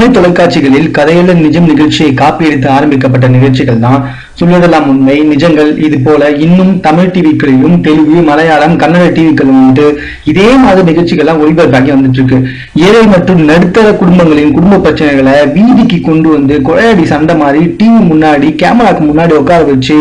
தமிழ் தொலைக்காட்சிகளில் கதையுள்ள நிஜம் நிகழ்ச்சியை காப்பியடித்து ஆரம்பிக்கப்பட்ட நிகழ்ச்சிகள் தான் சொல்வதெல்லாம் உண்மை. நிஜங்கள் இது போல இன்னும் தமிழ் டிவிக்களிலும் தெலுங்கு மலையாளம் கன்னட டிவிக்களும் வந்து இதே மாதிரி நிகழ்ச்சிகள்லாம் ஒளிபரப்பாகி வந்துட்டு இருக்கு ஏழை மற்றும் நடுத்தர குடும்பங்களின் குடும்ப பிரச்சனைகளை வீதிக்கு கொண்டு வந்து கொழையடி சண்டை மாதிரி டிவி முன்னாடி கேமராக்கு முன்னாடி உட்கார வச்சு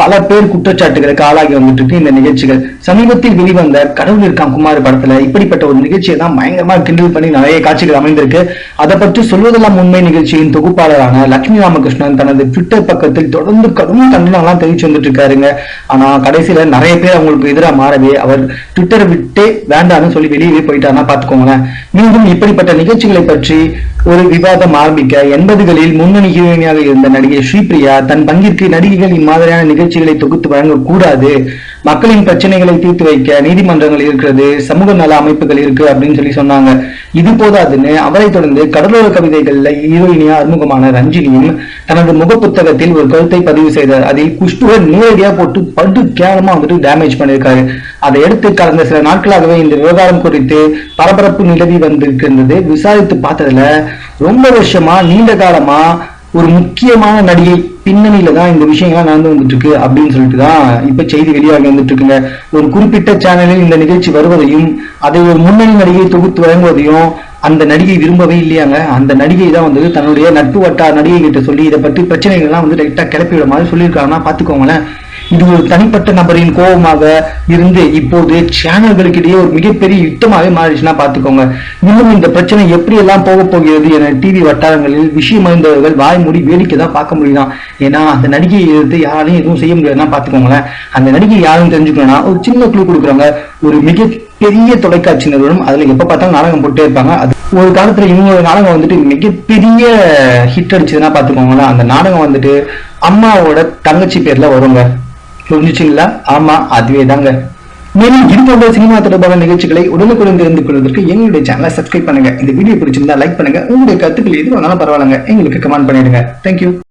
பல பேர் குற்றச்சாட்டுகளுக்கு ஆளாகி வந்துட்டு இருக்கு இந்த நிகழ்ச்சிகள். சமீபத்தில் வெளிவந்த கடவுள் இருக்கான் குமார் படத்துல இப்படிப்பட்ட ஒரு நிகழ்ச்சியை தான் பயங்கரமா கிண்டல் பண்ணி நிறைய காட்சிகள் அமைந்திருக்கு. அதை பற்றி சொல்வதெல்லாம் உண்மை நிகழ்ச்சியின் தொகுப்பாளரான லட்சுமி ராமகிருஷ்ணன் தனது ட்விட்டர் பக்கத்தில் தொடர்ந்து கடும் கண்டனம்லாம் தெரிவிச்சு வந்துட்டு இருக்காருங்க ஆனா கடைசியில நிறைய பேர் அவங்களுக்கு எதிராக மாறவே அவர் ட்விட்டரை விட்டே வேண்டாம்னு சொல்லி வெளியவே போயிட்டாருன்னா பாத்துக்கோங்களேன் மீண்டும் இப்படிப்பட்ட நிகழ்ச்சிகளை பற்றி ஒரு விவாதம் ஆரம்பிக்க எண்பதுகளில் முன்னணி ஹீரோயினியாக இருந்த நடிகை ஸ்ரீபிரியா தன் பங்கிற்கு நடிகைகள் இம்மாதிரியான நிகழ்ச்சிகளை தொகுத்து வழங்கக்கூடாது. மக்களின் பிரச்சனைகளை தீர்த்து வைக்க நீதிமன்றங்கள் இருக்கிறது சமூக நல அமைப்புகள் இருக்கு அப்படின்னு சொல்லி சொன்னாங்க. இது போதாதுன்னு அவரை தொடர்ந்து கடலோர கவிதைகள்ல ஹீரோயினியா அறிமுகமான ரஞ்சினியும் தனது முகப்புத்தகத்தில் ஒரு கருத்தை பதிவு செய்தார். அதில் குஷ்டுவை நேரடியா போட்டு படு கேவலமா வந்துட்டு டேமேஜ் பண்ணியிருக்காரு. அதை எடுத்து கடந்த சில நாட்களாகவே இந்த விவகாரம் குறித்து பரபரப்பு நிலவி வந்திருக்கின்றது. விசாரித்து பார்த்ததுல ரொம்ப வருஷமா நீண்ட காலமா ஒரு முக்கியமான நடிகை பின்னணியில தான் இந்த விஷயங்கள்லாம் நடந்து வந்துட்டு இருக்கு அப்படின்னு சொல்லிட்டு தான் இப்ப செய்தி வெளியாகி வந்துட்டு இருக்குங்க ஒரு குறிப்பிட்ட சேனலில் இந்த நிகழ்ச்சி வருவதையும் அதை ஒரு முன்னணி நடிகை தொகுத்து வழங்குவதையும் அந்த நடிகை விரும்பவே இல்லையாங்க. அந்த நடிகை தான் வந்து தன்னுடைய நட்பு வட்டார நடிகை கிட்ட சொல்லி இதை பற்றி பிரச்சனைகள்லாம் வந்து டைரக்டா கிளப்பி விட மாதிரி சொல்லியிருக்காங்கன்னா பாத்துக்கோங்களேன் இது ஒரு தனிப்பட்ட நபரின் கோபமாக இருந்து இப்போது சேனல்களுக்கு இடையே ஒரு மிகப்பெரிய யுத்தமாகவே மாறிடுச்சுன்னா பாத்துக்கோங்க இன்னும் இந்த பிரச்சனை எப்படி எல்லாம் போக போகிறது என டிவி வட்டாரங்களில் விஷயம் அறிந்தவர்கள் வாய் மூடி வேடிக்கை தான் பார்க்க முடியுதான் ஏன்னா அந்த நடிகையை எதிர்த்து யாரையும் எதுவும் செய்ய முடியாதுன்னா பாத்துக்கோங்களேன் அந்த நடிகை யாரும் தெரிஞ்சுக்கணும்னா ஒரு சின்ன குழு கொடுக்குறாங்க. ஒரு மிக பெரிய தொலைக்காட்சி நிறுவனம். அதுல எப்ப பார்த்தாலும் நாடகம் போட்டே இருப்பாங்க. அது ஒரு காலத்துல இவங்க நாடகம் வந்துட்டு மிகப்பெரிய ஹிட் அடிச்சதுன்னா பாத்துக்கோங்களேன் அந்த நாடகம் வந்துட்டு அம்மாவோட தங்கச்சி பேர்ல வருங்க. புரிஞ்சுச்சுங்களா? ஆமா அதுவே தாங்க மேலும் இது போன்ற சினிமா தொடர்பான நிகழ்ச்சிகளை உடனுக்குடன் தெரிந்து கொள்வதற்கு எங்களுடைய சேனலை சப்ஸ்கிரைப் பண்ணுங்க. இந்த வீடியோ பிடிச்சிருந்தா லைக் பண்ணுங்க. உங்களுடைய கருத்துக்கள் எது வேணாலும் பரவாயில்லைங்க. எங்களுக்கு கமெண்ட் பண்ணிடுங்க. தேங்க்யூ